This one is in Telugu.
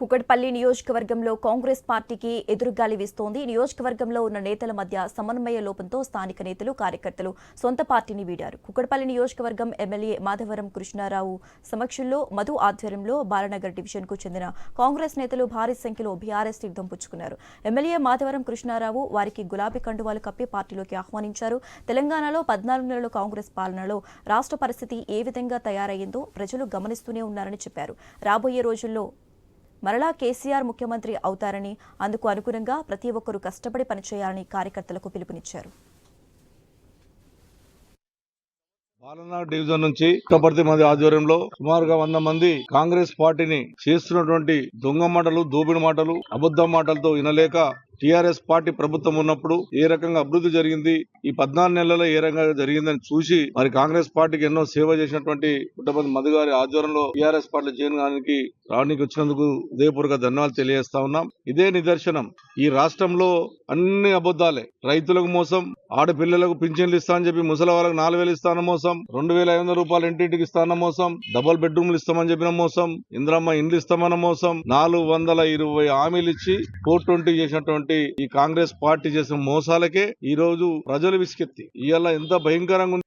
కుకట్పల్లి నియోజకవర్గంలో కాంగ్రెస్ పార్టీకి ఎదురుగాలి వీస్తోంది. నియోజకవర్గంలో ఉన్న నేతల మధ్య సమన్వయ లోపంతో స్థానిక నేతలు కార్యకర్తలు సొంత పార్టీని వీడారు. కుకట్పల్లి నియోజకవర్గం ఎమ్మెల్యే మాధవరం కృష్ణారావు సమక్షంలో మధు ఆధ్వర్యంలో బాలనగర్ డివిజన్కు చెందిన కాంగ్రెస్ నేతలు భారీ సంఖ్యలో బీఆర్ఎస్ తీర్థం పుచ్చుకున్నారు. ఎమ్మెల్యే మాధవరం కృష్ణారావు వారికి గులాబీ కండువాలు కప్పి పార్టీలోకి ఆహ్వానించారు. తెలంగాణలో పద్నాలుగు నెలల కాంగ్రెస్ పాలనలో రాష్ట్ర పరిస్థితి ఏ విధంగా తయారయ్యిందో ప్రజలు గమనిస్తూనే ఉన్నారని చెప్పారు. రాబోయే రోజుల్లో మరలా కేసీఆర్ ముఖ్యమంత్రి అవుతారని అందుకు అనుగుణంగా ప్రతి ఒక్కరూ కష్టపడి పనిచేయాలని కార్యకర్తలకు పిలుపునిచ్చారు. బాలనాడు డివిజన్ నుంచి పుట్టపర్తి మంది ఆధ్వర్యంలో సుమారుగా వంద మంది కాంగ్రెస్ పార్టీని చేస్తున్నటువంటి దొంగ మాటలు దోపిడి మాటలు అబద్ధ మాటలతో వినలేక టిఆర్ఎస్ పార్టీ ప్రభుత్వం ఉన్నప్పుడు ఏ రకంగా అభివృద్ధి జరిగింది ఈ పద్నాలుగు నెలల్లో ఏ రకంగా జరిగిందని చూసి మరి కాంగ్రెస్ పార్టీకి ఎన్నో సేవ చేసినటువంటి పుట్టపర్తి మధు గారి ఆధ్వర్యంలో టిఆర్ఎస్ పార్టీ చేయడానికి రావడానికి వచ్చినందుకు ఉదయపూర్వక ధన్యవాదాలు తెలియజేస్తా ఉన్నాం. ఇదే నిదర్శనం. ఈ రాష్ట్రంలో అన్ని అబద్దాలే రైతులకు మోసం ఆడపిల్లలకు పింఛన్లు ఇస్తా అని చెప్పి ముసలి వాళ్ళకి నాలుగు వేలు ఇస్తాన మోసం రెండు వేల ఐదు వందల రూపాయలు ఇంటింటికి ఇస్తాన మోసం డబుల్ బెడ్రూమ్లు ఇస్తామని చెప్పిన మోసం ఇంద్రమ్మ ఇండ్లు ఇస్తామన్న మోసం నాలుగు వందల ఇరవై హామీలు ఇచ్చి ఫోర్ ట్వంటీ చేసినటువంటి ఈ కాంగ్రెస్ పార్టీ చేసిన మోసాలకే ఈ రోజు ప్రజలు విసికెత్తి. ఇవాళ ఎంత భయంకరంగా ఉంది.